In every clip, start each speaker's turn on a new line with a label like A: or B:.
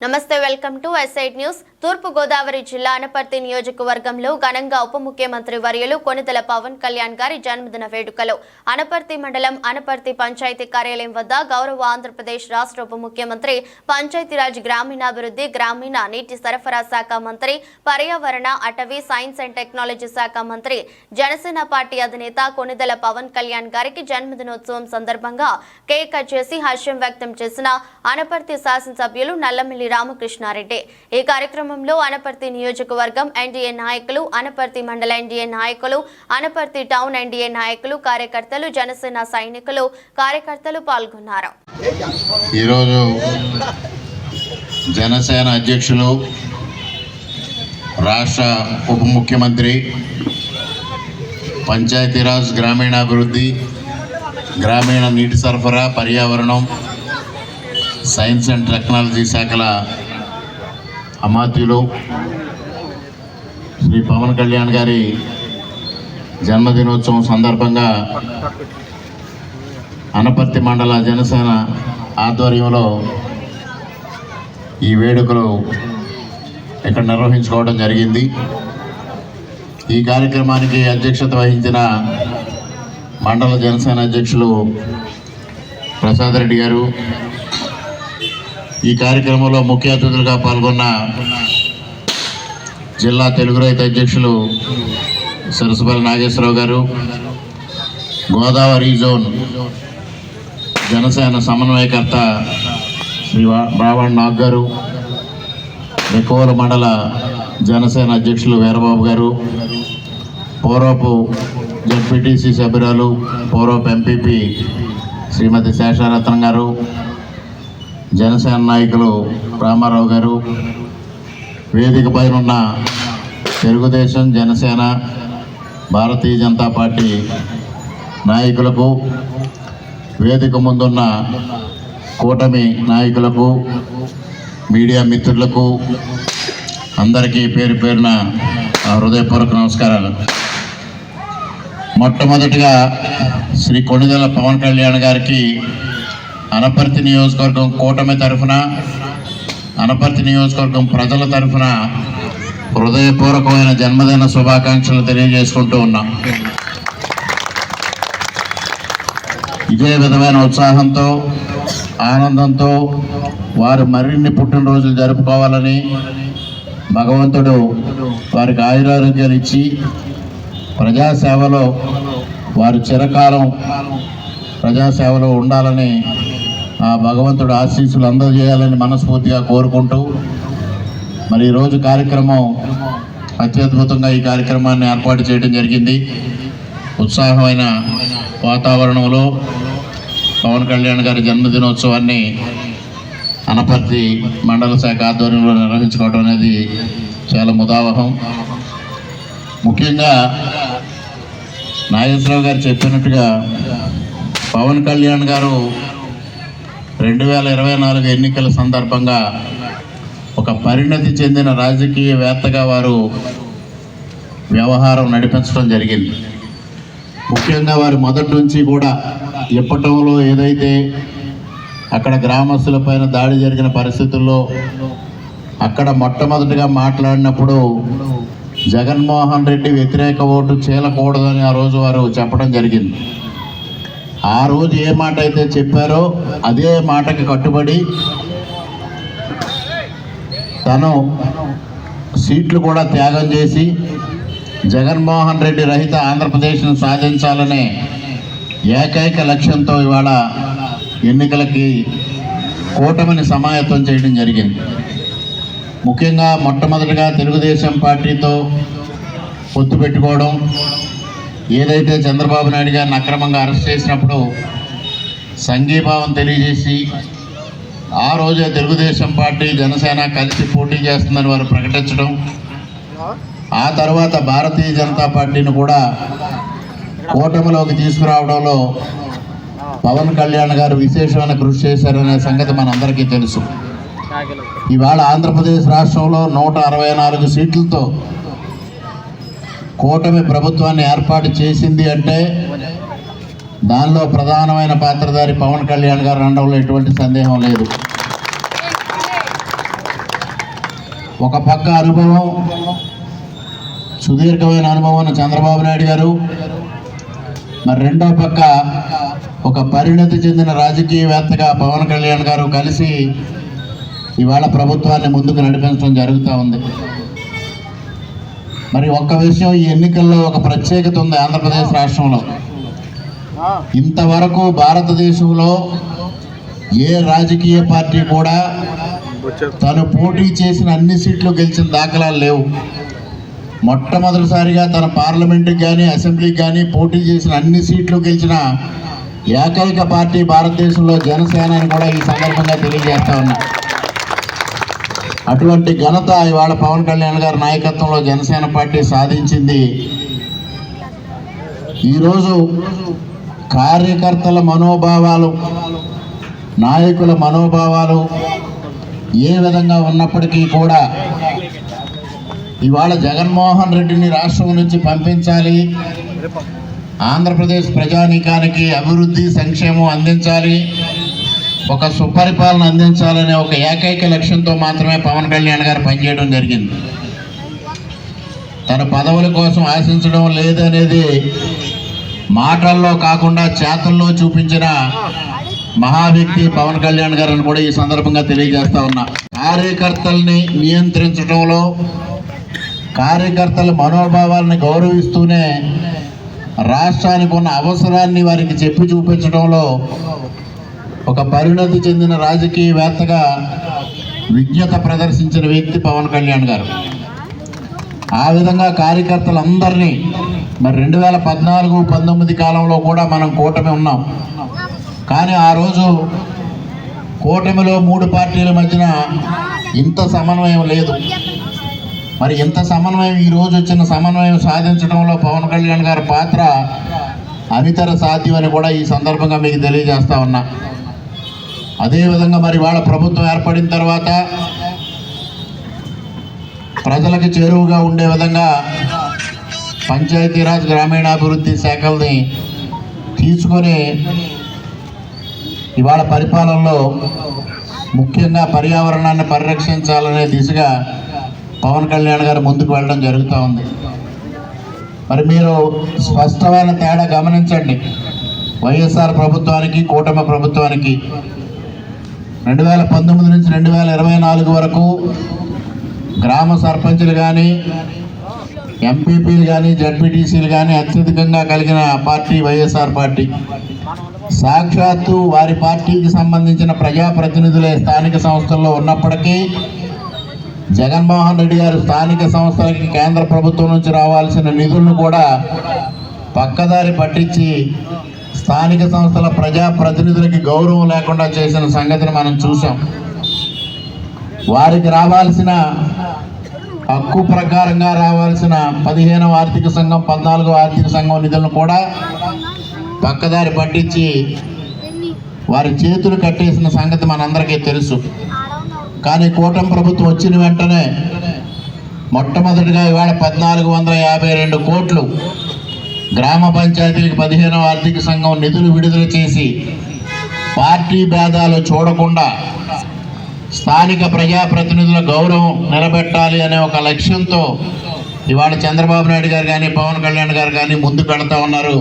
A: నమస్తే welcome to ఎస్ఐట్ news తూర్పు గోదావరి జిల్లా అనపర్తి నియోజకవర్గంలో ఘనంగా ఉప ముఖ్యమంత్రి వర్యులు కొనితల పవన్ కళ్యాణ్ గారి జన్మదిన వేడుకలు. అనపర్తి మండలం అనపర్తి పంచాయతీ కార్యాలయం వద్ద గౌరవ ఆంధ్రప్రదేశ్ రాష్ట్ర ఉప ముఖ్యమంత్రి పంచాయతీరాజ్ గ్రామీణాభివృద్ధి గ్రామీణ నీటి సరఫరా శాఖ మంత్రి పర్యావరణ అటవీ సైన్స్ అండ్ టెక్నాలజీ శాఖ మంత్రి జనసేన పార్టీ అధినేత కొనిదల పవన్ కళ్యాణ్ గారికి జన్మదినోత్సవం సందర్భంగా కేక్ కట్ చేసి హర్షం వ్యక్తం చేసిన అనపర్తి శాసనసభ్యులు నల్లమిల్లి రామకృష్ణారెడ్డి. ఈ కార్యక్రమం కార్యక్రమంలో అనపర్తి నియోజకవర్గం ఎన్డీఏ నాయకులు అనపర్తి మండల ఎన్డీఏ నాయకులు అనపర్తి టౌన్ ఎన్డీఏ నాయకులు కార్యకర్తలు జనసేన సైనికులు కార్యకర్తలు పాల్గొన్నారు.
B: ఈరోజు జనసేన అధ్యక్షులు రాష్ట్ర ఉప ముఖ్యమంత్రి పంచాయతీరాజ్ గ్రామీణాభివృద్ధి గ్రామీణ నీటి సరఫరా పర్యావరణం సైన్స్ అండ్ టెక్నాలజీ శాఖల అమాత్యులు శ్రీ పవన్ కళ్యాణ్ గారి జన్మదినోత్సవం సందర్భంగా అనపర్తి మండల జనసేన ఆధ్వర్యంలో ఈ వేడుకలు ఇక్కడ నిర్వహించుకోవడం జరిగింది. ఈ కార్యక్రమానికి అధ్యక్షత వహించిన మండల జనసేన అధ్యక్షులు ప్రసాద్ రెడ్డి గారు ఈ కార్యక్రమంలో ముఖ్య అతిథులుగా పాల్గొన్న జిల్లా తెలుగు రైతు అధ్యక్షులు సరసపల్లి నాగేశ్వరరావు గారు గోదావరి జోన్ జనసేన సమన్వయకర్త శ్రీ వా- రావణ్ నాగ్ గారు ఎక్కువల మండల జనసేన అధ్యక్షులు వీరబాబు గారు పూర్వపు జడ్పీటీసీ సభ్యురాలు పూర్వపు ఎంపీపీ శ్రీమతి శేషారత్నం గారు జనసేన నాయకులు రామారావు గారు వేదిక పైన ఉన్న తెలుగుదేశం జనసేన భారతీయ జనతా పార్టీ నాయకులకు వేదిక ముందున్న కూటమి నాయకులకు మీడియా మిత్రులకు అందరికీ పేరు పేరున హృదయపూర్వక నమస్కారాలు. మొట్టమొదటిగా శ్రీ కొణిదెల పవన్ కళ్యాణ్ గారికి అనపర్తి నియోజకవర్గం కూటమి తరఫున అనపర్తి నియోజకవర్గం ప్రజల తరఫున హృదయపూర్వకమైన జన్మదిన శుభాకాంక్షలు తెలియజేసుకుంటూ ఉన్నాం. ఇదే విధమైన ఉత్సాహంతో ఆనందంతో వారు మరిన్ని పుట్టినరోజులు జరుపుకోవాలని భగవంతుడు వారికి ఆయురారోగ్యాలు ఇచ్చి ప్రజాసేవలో వారు చిరకాలం ప్రజాసేవలో ఉండాలని ఆ భగవంతుడు ఆశీస్సులు అందజేయాలని మనస్ఫూర్తిగా కోరుకుంటూ మరి ఈరోజు కార్యక్రమం అత్యద్భుతంగా ఈ కార్యక్రమాన్ని ఏర్పాటు చేయడం జరిగింది. ఉత్సాహమైన వాతావరణంలో పవన్ కళ్యాణ్ గారి జన్మదినోత్సవాన్ని అనపర్తి మండల శాఖ ఆధ్వర్యంలో నిర్వహించుకోవడం అనేది చాలా ముదావహం. ముఖ్యంగా నాగేశ్వరరావు గారు చెప్పినట్టుగా పవన్ కళ్యాణ్ గారు రెండు వేల ఇరవై నాలుగు ఎన్నికల సందర్భంగా ఒక పరిణతి చెందిన రాజకీయవేత్తగా వారు వ్యవహారం నడిపించడం జరిగింది. ముఖ్యంగా వారు మొదటి నుంచి కూడా ఇప్పటంలో ఏదైతే అక్కడ గ్రామస్తుల పైన దాడి జరిగిన పరిస్థితుల్లో అక్కడ మొట్టమొదటిగా మాట్లాడినప్పుడు జగన్మోహన్ రెడ్డి వ్యతిరేక ఓటు చేయకూడదని ఆ రోజు వారు చెప్పడం జరిగింది. ఆ రోజు ఏ మాట అయితే చెప్పారో అదే మాటకి కట్టుబడి తను సీట్లు కూడా త్యాగం చేసి జగన్మోహన్ రెడ్డి రహిత ఆంధ్రప్రదేశ్ను సాధించాలనే ఏకైక లక్ష్యంతో ఇవాళ ఎన్నికలకి కూటమిని సమాయత్తం చేయడం జరిగింది. ముఖ్యంగా మొట్టమొదటిగా తెలుగుదేశం పార్టీతో పొత్తు పెట్టుకోవడం ఏదైతే చంద్రబాబు నాయుడు గారిని అక్రమంగా అరెస్ట్ చేసినప్పుడు సంఘీభావం తెలియజేసి ఆ రోజే తెలుగుదేశం పార్టీ జనసేన కలిసి పోటీ చేస్తుందని వారు ప్రకటించడం ఆ తర్వాత భారతీయ జనతా పార్టీని కూడా కూటమిలోకి తీసుకురావడంలో పవన్ కళ్యాణ్ గారు విశేషమైన కృషి చేశారనే సంగతి మనందరికీ తెలుసు. ఇవాళ ఆంధ్రప్రదేశ్ రాష్ట్రంలో నూట అరవై నాలుగు సీట్లతో కూటమి ప్రభుత్వాన్ని ఏర్పాటు చేసింది అంటే దానిలో ప్రధానమైన పాత్రధారి పవన్ కళ్యాణ్ గారు అనడంలో ఎటువంటి సందేహం లేదు. ఒక పక్క అనుభవం సుదీర్ఘమైన అనుభవం చంద్రబాబు నాయుడు గారు మరి రెండో పక్క ఒక పరిణతి చెందిన రాజకీయవేత్తగా పవన్ కళ్యాణ్ గారు కలిసి ఇవాళ ప్రభుత్వాన్ని ముందుకు నడిపించడం జరుగుతూ ఉంది. మరి ఒక్క విషయం ఈ ఎన్నికల్లో ఒక ప్రత్యేకత ఉంది ఆంధ్రప్రదేశ్ రాష్ట్రంలో. ఇంతవరకు భారతదేశంలో ఏ రాజకీయ పార్టీ కూడా తను పోటీ చేసిన అన్ని సీట్లు గెలిచిన దాఖలాలు లేవు. మొట్టమొదటిసారిగా తన పార్లమెంటుకి కానీ అసెంబ్లీకి కానీ పోటీ చేసిన అన్ని సీట్లు గెలిచిన ఏకైక పార్టీ భారతదేశంలో జనసేన అని కూడా ఈ సందర్భంగా తెలియజేస్తా ఉన్నా. అటువంటి ఘనత ఇవాళ పవన్ కళ్యాణ్ గారి నాయకత్వంలో జనసేన పార్టీ సాధించింది. ఈరోజు కార్యకర్తల మనోభావాలు నాయకుల మనోభావాలు ఏ విధంగా ఉన్నప్పటికీ కూడా ఇవాళ జగన్మోహన్ రెడ్డిని రాష్ట్రం నుంచి పంపించాలి. ఆంధ్రప్రదేశ్ ప్రజానీకానికి అభివృద్ధి సంక్షేమం అందించాలి. ఒక సుపరిపాలన అందించాలనే ఒక ఏకైక లక్ష్యంతో మాత్రమే పవన్ కళ్యాణ్ గారు పనిచేయడం జరిగింది. తన పదవుల కోసం ఆశించడం లేదనేది మాటల్లో కాకుండా చేతల్లో చూపించిన మహావ్యక్తి పవన్ కళ్యాణ్ గారిని కూడా ఈ సందర్భంగా తెలియజేస్తా ఉన్నా. కార్యకర్తల్ని నియంత్రించడంలో కార్యకర్తల మనోభావాలను గౌరవిస్తూనే రాష్ట్రానికి ఉన్న అవసరాన్ని వారికి చెప్పి చూపించడంలో ఒక పరిణతి చెందిన రాజకీయవేత్తగా విజ్ఞత ప్రదర్శించిన వ్యక్తి పవన్ కళ్యాణ్ గారు. ఆ విధంగా కార్యకర్తలందరినీ మరి రెండు వేల పద్నాలుగు పంతొమ్మిది కాలంలో కూడా మనం కూటమి ఉన్నాం. కానీ ఆ రోజు కూటమిలో మూడు పార్టీల మధ్యన ఇంత సమన్వయం లేదు. మరి ఇంత సమన్వయం ఈరోజు వచ్చిన సమన్వయం సాధించడంలో పవన్ కళ్యాణ్ గారి పాత్ర అనితర అని కూడా ఈ సందర్భంగా మీకు తెలియజేస్తా ఉన్నా. అదేవిధంగా మరి వాళ్ళ ప్రభుత్వం ఏర్పడిన తర్వాత ప్రజలకు చేరువుగా ఉండే విధంగా పంచాయతీరాజ్ గ్రామీణాభివృద్ధి శాఖల్ని తీసుకొని ఇవాళ పరిపాలనలో ముఖ్యంగా పర్యావరణాన్ని పరిరక్షించాలనే దిశగా పవన్ కళ్యాణ్ గారు ముందుకు వెళ్ళడం జరుగుతూ ఉంది. మరి మీరు స్పష్టమైన తేడా గమనించండి. వైఎస్ఆర్ ప్రభుత్వానికి కూటమి ప్రభుత్వానికి రెండు వేల పంతొమ్మిది నుంచి రెండు వేల ఇరవై నాలుగు వరకు గ్రామ సర్పంచులు కానీ ఎంపీపీలు కానీ జడ్పీటీసీలు కానీ అత్యధికంగా కలిగిన పార్టీ వైఎస్ఆర్ పార్టీ. సాక్షాత్తు వారి పార్టీకి సంబంధించిన ప్రజాప్రతినిధులే స్థానిక సంస్థల్లో ఉన్నప్పటికీ జగన్మోహన్ రెడ్డి గారు స్థానిక సంస్థలకి కేంద్ర ప్రభుత్వం నుంచి రావాల్సిన నిధులను కూడా పక్కదారి పట్టించి స్థానిక సంస్థల ప్రజాప్రతినిధులకి గౌరవం లేకుండా చేసిన సంగతిని మనం చూసాం. వారికి రావాల్సిన హక్కు ప్రకారంగా రావాల్సిన పదిహేనవ ఆర్థిక సంఘం పద్నాలుగో ఆర్థిక సంఘం నిధులను కూడా పక్కదారి పట్టించి వారి చేతులు కట్టేసిన సంగతి మనందరికీ తెలుసు. కానీ కూటమి ప్రభుత్వం వచ్చిన వెంటనే మొట్టమొదటిగా ఇవాళ పద్నాలుగు వందల యాభై రెండు కోట్లు గ్రామ పంచాయతీలకు పదిహేనవ ఆర్థిక సంఘం నిధులు విడుదల చేసి పార్టీ భేదాలు చూడకుండా స్థానిక ప్రజాప్రతినిధుల గౌరవం నిలబెట్టాలి అనే ఒక లక్ష్యంతో ఇవాళ చంద్రబాబు నాయుడు గారు కానీ పవన్ కళ్యాణ్ గారు కానీ ముందు పెడతా ఉన్నారు.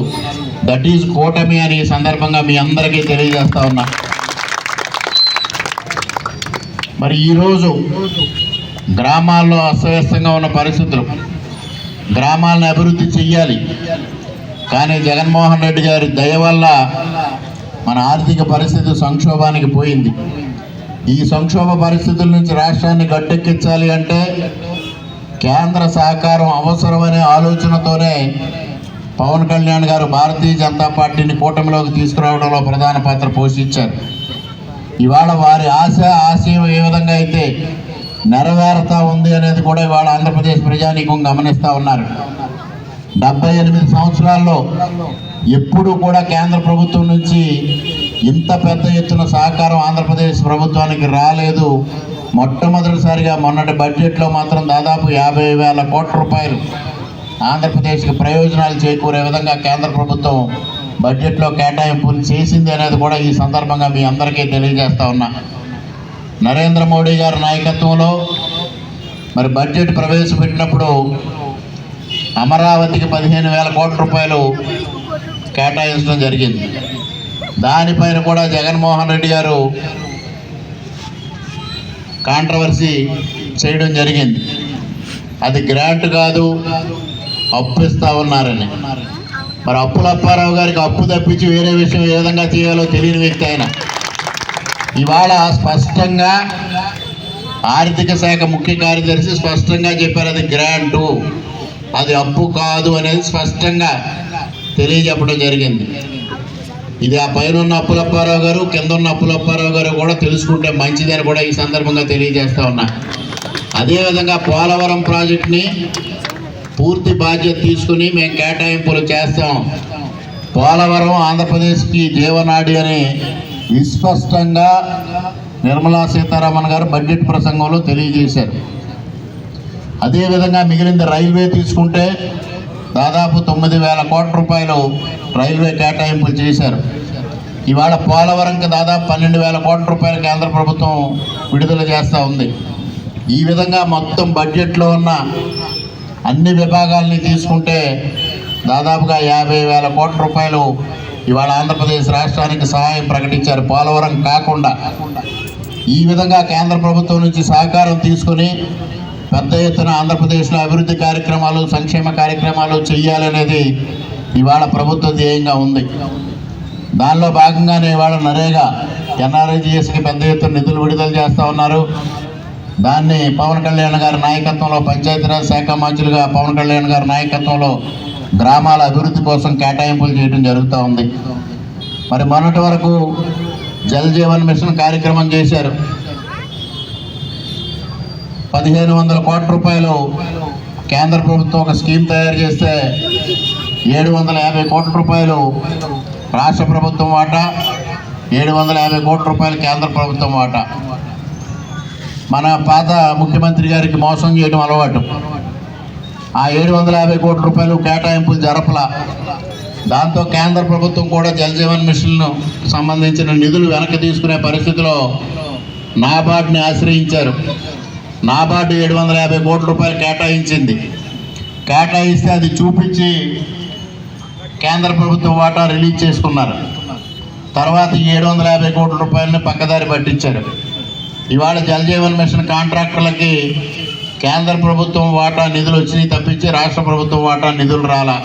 B: దట్ ఈజ్ కూటమి అని ఈ సందర్భంగా మీ అందరికీ తెలియజేస్తా ఉన్నా. మరి ఈరోజు గ్రామాల్లో అస్తవ్యస్తంగా ఉన్న పరిస్థితులు గ్రామాలను అభివృద్ధి చెయ్యాలి. కానీ జగన్మోహన్ రెడ్డి గారి దయ వల్ల మన ఆర్థిక పరిస్థితి సంక్షోభానికి పోయింది. ఈ సంక్షోభ పరిస్థితుల నుంచి రాష్ట్రాన్ని గట్టెక్కించాలి అంటే కేంద్ర సహకారం అవసరమనే ఆలోచనతోనే పవన్ కళ్యాణ్ గారు భారతీయ జనతా పార్టీని కూటమిలోకి తీసుకురావడంలో ప్రధాన పాత్ర పోషించారు. ఇవాళ వారి ఆశ ఆశయం ఏ విధంగా అయితే నెరవేరుతా ఉంది అనేది కూడా ఇవాళ ఆంధ్రప్రదేశ్ ప్రజానీకం గమనిస్తూ ఉన్నారు. డెబ్బై ఎనిమిది సంవత్సరాల్లో ఎప్పుడు కూడా కేంద్ర ప్రభుత్వం నుంచి ఇంత పెద్ద ఎత్తున సహకారం ఆంధ్రప్రదేశ్ ప్రభుత్వానికి రాలేదు. మొట్టమొదటిసారిగా మొన్నటి బడ్జెట్లో మాత్రం దాదాపు యాభై వేల కోట్ల రూపాయలు ఆంధ్రప్రదేశ్కి ప్రయోజనాలు చేకూరే విధంగా కేంద్ర ప్రభుత్వం బడ్జెట్లో కేటాయింపులు చేసింది అనేది కూడా ఈ సందర్భంగా మీ అందరికీ తెలియజేస్తా ఉన్నా. నరేంద్ర మోడీ గారి నాయకత్వంలో మరి బడ్జెట్ ప్రవేశపెట్టినప్పుడు అమరావతికి పదిహేను వేల కోట్ల రూపాయలు కేటాయించడం జరిగింది. దానిపైన కూడా జగన్మోహన్ రెడ్డి గారు కాంట్రవర్సీ చేయడం జరిగింది. అది గ్రాంట్ కాదు అప్పు ఇస్తా ఉన్నారని. మరి అప్పుల అప్పారావు గారికి అప్పు తప్పించి వేరే విషయం ఏ విధంగా చేయాలో తెలియని వ్యక్తి ఆయన. ఇవాళ స్పష్టంగా ఆర్థిక శాఖ ముఖ్య కార్యదర్శి స్పష్టంగా చెప్పారు అది గ్రాంటు. అది అప్పు కాదు అనేది స్పష్టంగా తెలియజెప్పడం జరిగింది. ఇది ఆ పైన ఉన్న అప్పులప్పారావు గారు కింద ఉన్న అప్పులప్పారావు గారు కూడా తెలుసుకుంటే మంచిదని కూడా ఈ సందర్భంగా తెలియజేస్తా ఉన్నా. అదేవిధంగా పోలవరం ప్రాజెక్ట్ని పూర్తి బాధ్యత తీసుకుని మేము కేటాయింపులు చేస్తాం. పోలవరం ఆంధ్రప్రదేశ్కి జీవనాడి అని విస్పష్టంగా నిర్మలా సీతారామన్ గారు బడ్జెట్ ప్రసంగంలో తెలియజేశారు. అదేవిధంగా మిగిలింది రైల్వే తీసుకుంటే దాదాపు తొమ్మిది వేల కోట్ల రూపాయలు రైల్వే కేటాయింపులు చేశారు. ఇవాళ పోలవరంకి దాదాపు పన్నెండు వేల కోట్ల రూపాయలు కేంద్ర ప్రభుత్వం విడుదల చేస్తూ ఉంది. ఈ విధంగా మొత్తం బడ్జెట్లో ఉన్న అన్ని విభాగాల్ని తీసుకుంటే దాదాపుగా యాభై వేల కోట్ల రూపాయలు ఇవాళ ఆంధ్రప్రదేశ్ రాష్ట్రానికి సహాయం ప్రకటించారు. పోలవరం కాకుండా ఈ విధంగా కేంద్ర ప్రభుత్వం నుంచి సహకారం తీసుకొని పెద్ద ఎత్తున ఆంధ్రప్రదేశ్లో అభివృద్ధి కార్యక్రమాలు సంక్షేమ కార్యక్రమాలు చేయాలనేది ఇవాళ ప్రభుత్వ ధ్యేయంగా ఉంది. దానిలో భాగంగానే ఇవాళ నరేగా ఎన్ఆర్ఐజిఎస్కి పెద్ద ఎత్తున నిధులు విడుదల చేస్తూ ఉన్నారు. దాన్ని పవన్ కళ్యాణ్ గారి నాయకత్వంలో పంచాయతీరాజ్ శాఖ మంత్రులుగా పవన్ కళ్యాణ్ గారి నాయకత్వంలో గ్రామాల అభివృద్ధి కోసం కేటాయింపులు చేయడం జరుగుతూ ఉంది. మరి మొన్నటి వరకు జల్ జీవన్ మిషన్ కార్యక్రమం చేశారు. పదిహేను వందల కోట్ల రూపాయలు కేంద్ర ప్రభుత్వం ఒక స్కీమ్ తయారు చేస్తే ఏడు వందల యాభై కోట్ల రూపాయలు రాష్ట్ర ప్రభుత్వం వాటా ఏడు వందల యాభై కోట్ల రూపాయలు కేంద్ర ప్రభుత్వం వాటా. మన పాత ముఖ్యమంత్రి గారికి మోసం చేయడం అలవాటు. ఆ ఏడు వందల యాభై కోట్ల రూపాయలు కేటాయింపులు జరపల. దాంతో కేంద్ర ప్రభుత్వం కూడా జలజీవన్ మిషన్ను సంబంధించిన నిధులు వెనక్కి తీసుకునే పరిస్థితిలో నాబార్డ్ని ఆశ్రయించారు. నాబార్డు ఏడు వందల యాభై కోట్ల రూపాయలు కేటాయించింది. కేటాయిస్తే అది చూపించి కేంద్ర ప్రభుత్వం వాటా రిలీజ్ చేసుకున్నారు. తర్వాత ఏడు వందల యాభై కోట్ల రూపాయలని పక్కదారి పట్టించారు. ఇవాళ జలజీవన్ మిషన్ కాంట్రాక్టర్లకి కేంద్ర ప్రభుత్వం వాటా నిధులు వచ్చినాయి తప్పించి రాష్ట్ర ప్రభుత్వం వాటా నిధులు రాలా.